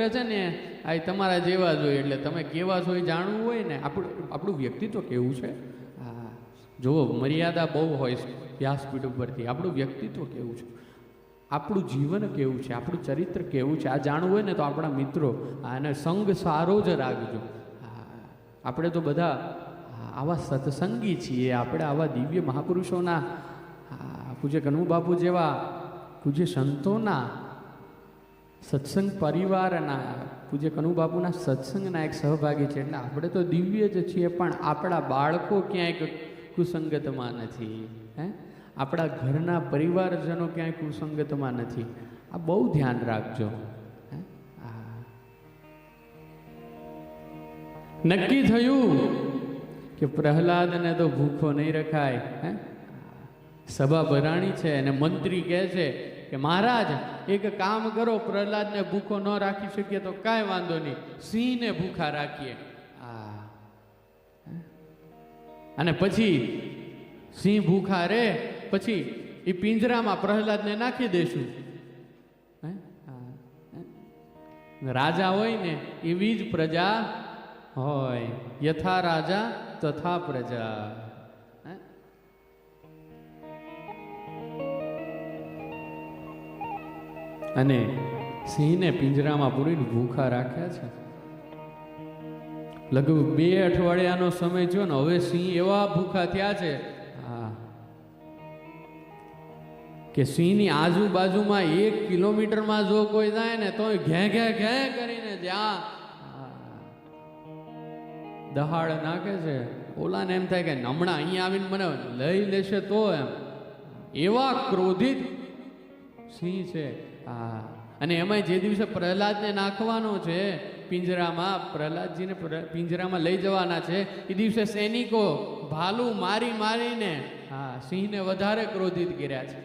તંત્ર છે ને, આ તમારા જેવા જ હોય. એટલે તમે કેવા છો એ જાણવું હોય ને, આપણું આપણું વ્યક્તિત્વ કેવું છે? હા. જુઓ, મર્યાદા બહુ હોય છે વ્યાસપીઠ ઉપરથી. આપણું વ્યક્તિત્વ કેવું છે? આપણું જીવન કેવું છે? આપણું ચરિત્ર કેવું છે? આ જાણવું હોય ને તો આપણા મિત્રો અને સંગ સારો જ રાખજો. આપણે તો બધા આવા સત્સંગી છીએ. આપણે આવા દિવ્ય મહાપુરુષોના પૂજ્ય કનુ બાપુ જેવા પૂજ્ય સંતોના સત્સંગ પરિવારના, પૂજ્ય કનુબાપુના સત્સંગના એક સહભાગી છે. એટલે આપણે તો દિવ્ય જ છીએ, પણ આપણા બાળકો ક્યાંય કુસંગતમાં નથી, હે? આપણા ઘરના પરિવારજનો ક્યાંય કુસંગતમાં નથી. આ બહુ ધ્યાન રાખજો. નક્કી થયું કે પ્રહલાદને તો ભૂખો નહીં રખાય, હે? સભા ભરાણી છે અને મંત્રી કહે છે કે મહારાજ, એક કામ કરો, પ્રહલાદને ભૂખો ન રાખી શકીએ તો કાંઈ વાંધો નહીં. સિંહને ભૂખા રાખીએ. આ. અને પછી સિંહ ભૂખા રે પછી એ પિંજરામાં પ્રહલાદને નાખી દેશું. રાજા હોય ને, એવી જ પ્રજા હોય. યથા રાજા, તથા પ્રજા. અને સિંહને પિંજરામાં પૂરીને ભૂખા રાખ્યા છે. લગભગ બે અઠવાડિયાનો સમય જો ને હવે સિંહ એવા ભૂખા થયા છે, હા, કે સિંહની આજુબાજુમાં એક કિલોમીટરમાં જો કોઈ જાય ને તો ઘે ઘે ઘે કરીને જ્યાં દહાડ નાખે છે. ઓલાને એમ થાય કે હમણાં અહીંયા આવીને મને લઈ લેશે તો એમ. એવા ક્રોધિત સિંહ છે. હા. અને એમાંય જે દિવસે પ્રહલાદને નાખવાનો છે, પિંજરામાં, પ્રહલાદજીને પિંજરામાં લઈ જવાના છે, એ દિવસે સૈનિકો ભાલું મારી મારીને, હા, સિંહને વધારે ક્રોધિત કર્યા છે?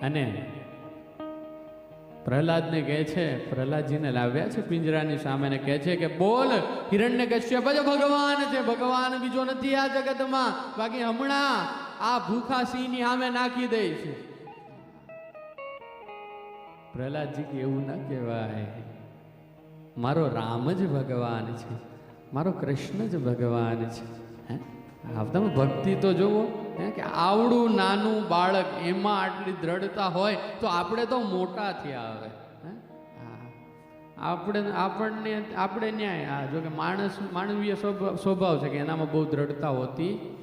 અને પ્રહલાદને કહે છે, પ્રહલાદજીને લાવ્યા છે પિંજરાની સામે કહે છે કે બોલ, હિરણ્ય કશ્યપ જ ભગવાન છે, ભગવાન બીજો નથી આ જગતમાં. બાકી હમણાં આ ભૂખા સિંહની સામે નાખી દઈશ પ્રહલાદજી કે એવું ના કહેવાય. મારો રામ જ ભગવાન છે. મારો કૃષ્ણ જ ભગવાન છે. હે? તમે ભક્તિ તો જુઓ હે કે આવડું નાનું બાળક એમાં આટલી દ્રઢતા હોય તો આપણે તો મોટા થયા હા. આપણે આપણને આપણે ન્યાય. આ જો માણસ માનવીય સ્વભાવ છે કે એનામાં બહુ દ્રઢતા હોતી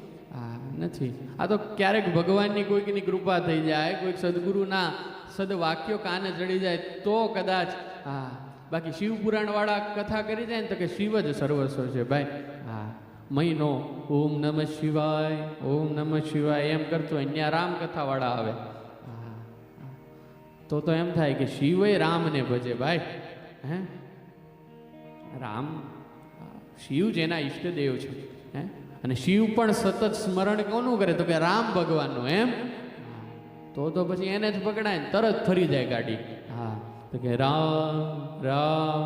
નથી. આ તો ક્યારેક ભગવાનની કોઈકની કૃપા થઈ જાય, કોઈક સદગુરુના સદવાક્યો કાને ચડી જાય તો કદાચ, હા, બાકી શિવ પુરાણવાળા કથા કરી જાય ને તો કે શિવ જ સર્વસ્વ છે ભાઈ. હા, મહિનો, ઓમ નમઃ શિવાય, ઓમ નમઃ શિવાય, એમ કરતો હોય રામ કથાવાળા આવે. તો તો એમ થાય કે શિવય રામને ભજે ભાઈ, હે? રામ, શિવ જેના ઈષ્ટદેવ છે, હે? અને શિવ પણ સતત સ્મરણ કોનું કરે? તો કે રામ ભગવાનનું, એમ? તો તો પછી એને જ પકડાય ને તરત ફરી જાય ગાડી. હા, તો કે રામ રામ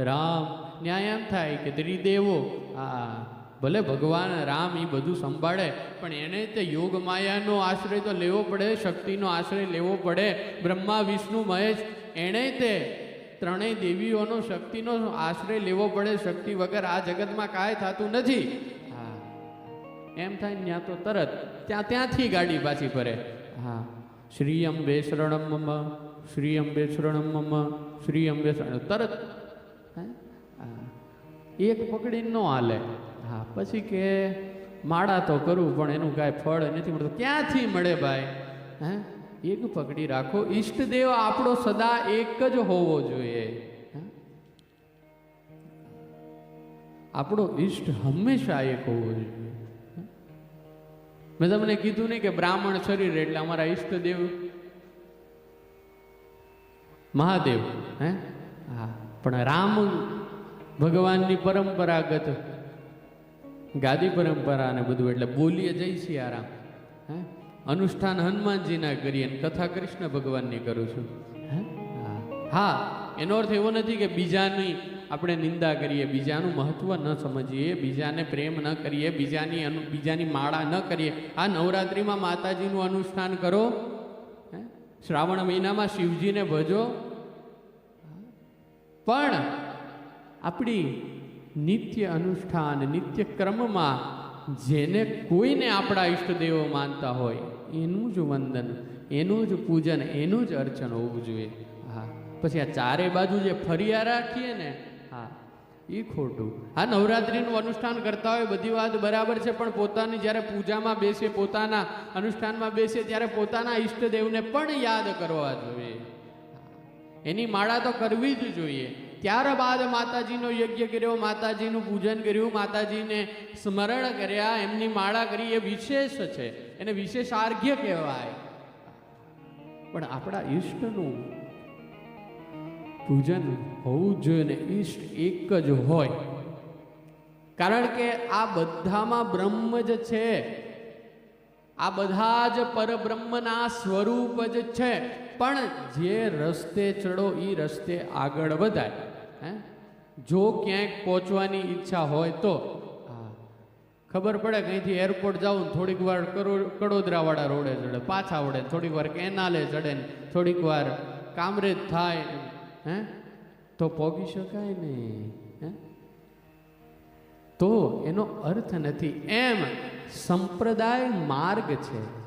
રામ. ન્યાય એમ થાય કે ત્રિદેવો. હા, ભલે ભગવાન રામ એ બધું સંભાળે, પણ એને તે યોગ માયાનો આશ્રય તો લેવો પડે, શક્તિનો આશ્રય લેવો પડે. બ્રહ્મા, વિષ્ણુ, મહેશ, એણે તે ત્રણેય દેવીઓનો, શક્તિનો આશ્રય લેવો પડે. શક્તિ વગર આ જગતમાં કાંઈ થતું નથી. હા, એમ થાય ત્યાં તો તરત, ત્યાં, ત્યાંથી ગાડી પાછી ફરે. હા. શ્રી અંબે શરણમ મમ શ્રી અંબે શરણમ મમ શ્રી અંબે શરણ તરત. એક પકડીને ન હાલે. હા, પછી કે માળા તો કરું, પણ એનું કાંઈ ફળ નથી મળતું. ક્યાંથી મળે ભાઈ? હે? એક પકડી રાખો. ઈષ્ટદેવ આપણો સદા એક જ હોવો જોઈએ. આપણો ઈષ્ટ હંમેશા એક હોવો જોઈએ. મેં તમને કીધું નહીં કે બ્રાહ્મણ શરીર એટલે અમારા ઈષ્ટદેવ. મહાદેવ, હે? હા, પણ રામ ભગવાનની પરંપરાગત ગાદી પરંપરા ને બધું એટલે બોલીએ જઈ સિયારામ, હે? અનુષ્ઠાન હનુમાનજીના કરીએ અને કથા કૃષ્ણ ભગવાનની કરું છું હા. એનો અર્થ એવો નથી કે બીજાની આપણે નિંદા કરીએ, બીજાનું મહત્ત્વ ન સમજીએ, બીજાને પ્રેમ ન કરીએ, બીજાની અનુ, બીજાની માળા ન કરીએ. આ નવરાત્રિમાં માતાજીનું અનુષ્ઠાન કરો શ્રાવણ મહિનામાં શિવજીને ભજો. પણ આપણી નિત્ય અનુષ્ઠાન, નિત્ય ક્રમમાં જેને કોઈને આપણા ઈષ્ટદેવો માનતા હોય, એનું જ વંદન, એનું જ પૂજન, એનું જ અર્ચન હોવું જોઈએ. હા. પછી આ ચારે બાજુ જે ફરિયા રાખીએ ને હા એ ખોટું. હા, નવરાત્રિનું અનુષ્ઠાન કરતા હોય, બધી વાત બરાબર છે, પણ પોતાની જ્યારે પૂજામાં બેસે, પોતાના અનુષ્ઠાનમાં બેસે, ત્યારે પોતાના ઈષ્ટદેવને પણ યાદ કરવા જોઈએ. એની માળા તો કરવી જ જોઈએ. ત્યારબાદ માતાજીનો યજ્ઞ કર્યો, માતાજીનું પૂજન કર્યું, માતાજીને સ્મરણ કર્યા, એમની માળા કરી, એ વિશેષ છે. એને વિશેષ આર્ઘ્ય કહેવાય પણ આપણા ઈષ્ટનું પૂજન હોવું જ જોઈએ ને ઈષ્ટ એક જ હોય. કારણ કે આ બધામાં બ્રહ્મ જ છે. આ બધા જ પરબ્રહ્મના સ્વરૂપ જ છે. પણ જે રસ્તે ચડો એ રસ્તે આગળ વધાય. હે? જો ક્યાંક પહોંચવાની ઈચ્છા હોય તો. ખબર પડે કંઈથી એરપોર્ટ જાઉં થોડીક વાર કડોદરાવાળા રોડે ચડે, પાછા વળે, થોડીક વાર કેનાલે ચડે ને થોડીક વાર કામરેજ થાય હે? તો પોગી શકાય નહીં હે? તો એનો અર્થ નથી. એમ સંપ્રદાય માર્ગ છે.